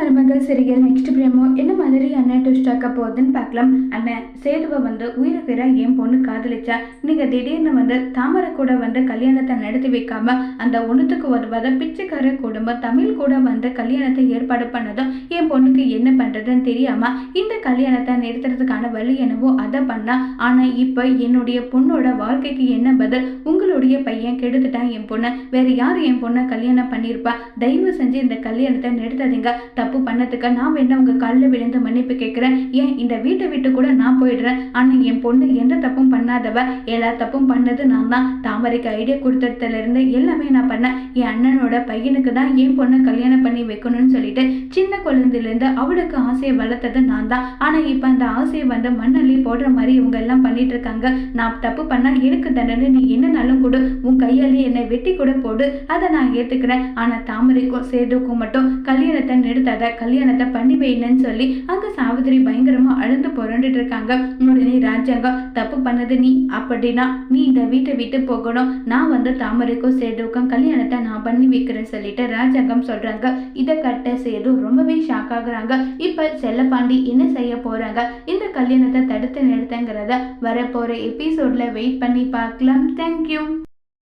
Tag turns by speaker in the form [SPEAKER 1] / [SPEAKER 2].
[SPEAKER 1] மருமகள் சிறியல் நெக்ஸ்ட் பிரேமோ என்ன மாதிரி ட்விஸ்ட் ஆக்க போகுதுன்னு பார்க்கலாம். அண்ணன் சேதுவை வந்து உயிரை என் பொண்ணு காதலிச்சா. நீங்க திடீர்னு வந்து தாமரை கூட வந்து கல்யாணத்தை நடத்தி வைக்காம அந்த ஒண்ணுத்துக்கு வருவத பிச்சைக்கார குடும்பம் தமிழ் கூட வந்து கல்யாணத்தை ஏற்பாடு பண்ணதும் என் பொண்ணுக்கு என்ன பண்றதுன்னு தெரியாம இந்த கல்யாணத்தை நிறுத்துறதுக்கான வழி என்னவோ அதை பண்ணா. ஆனா இப்ப என்னுடைய பொண்ணோட வாழ்க்கைக்கு என்ன பதில்? உங்களுடைய பையன் கெடுத்துட்டான் என் பொண்ணு. வேற யார் என் பொண்ணை கல்யாணம் பண்ணியிருப்பா தயவு செஞ்சு இந்த கல்யாணத்தை நிறுத்தாதீங்க. தப்பு பண்ணதுக்கு நான் வேணா உங்க காலில் விழுந்து மன்னிப்பு கேட்குறேன். ஏன் இந்த வீட்டை விட்டு கூட நான் போயிடுறேன். ஆனால் என் பொண்ணு எந்த தப்பும் பண்ணாதவ. எல்லா தப்பும் பண்ணது நான் தான். தாமரைக்கு ஐடியா கொடுத்ததுல இருந்து எல்லாமே நான் பண்ணேன். என் அண்ணனோட பையனுக்கு தான் என் பொண்ணை கல்யாணம் பண்ணி வைக்கணும்னு சொல்லிட்டு சின்ன குழந்தையிலேருந்து அவளுக்கு ஆசையை வளர்த்தது நான் தான். ஆனா இப்போ அந்த ஆசையை வந்து மண்ணள்ளி போடுற மாதிரி இவங்க எல்லாம் பண்ணிட்டு இருக்காங்க. நான் தப்பு பண்ணால் எனக்கு தண்டனை. நீ என்னனாலும் கொடு. உன் கையாலே என்னை வெட்டி கூட போடு. அதை நான் ஏற்றுக்கிறேன் ஆனா தாமரைக்கும் சேதுக்கும் மட்டும் கல்யாணத்தை நிறுத்தாத. கல்யாணத்தை பண்ணி வைனன்னு சொல்லி அங்கே சாவித்திரி பயங்கரமா அழுந்து புரண்டுட்டு இருக்காங்க. உடனே ராஜாங்கம் தப்பு பண்ணது நீ அப்படின்னா நீ இந்த வீட்டை விட்டு போகணும். நான் வந்து தாமரைக்கும் சேதுக்கும் கல்யாணத்தை நான் பண்ணி வைக்கிறேன்னு சொல்லிட்டு ராஜாங்கம் சொல்றாங்க. இதை கட்ட சேது ரொம்பவே ஷாக் ஆகுறாங்க. இப்ப செல்லப்பாண்டி என்ன செய்ய போறாங்க? இந்த கல்யாணத்தை தடுத்து நிறுத்தங்கிறத வரப்போற எபிசோட்ல வெயிட் பண்ணி பார்க்கலாம். தேங்க்யூ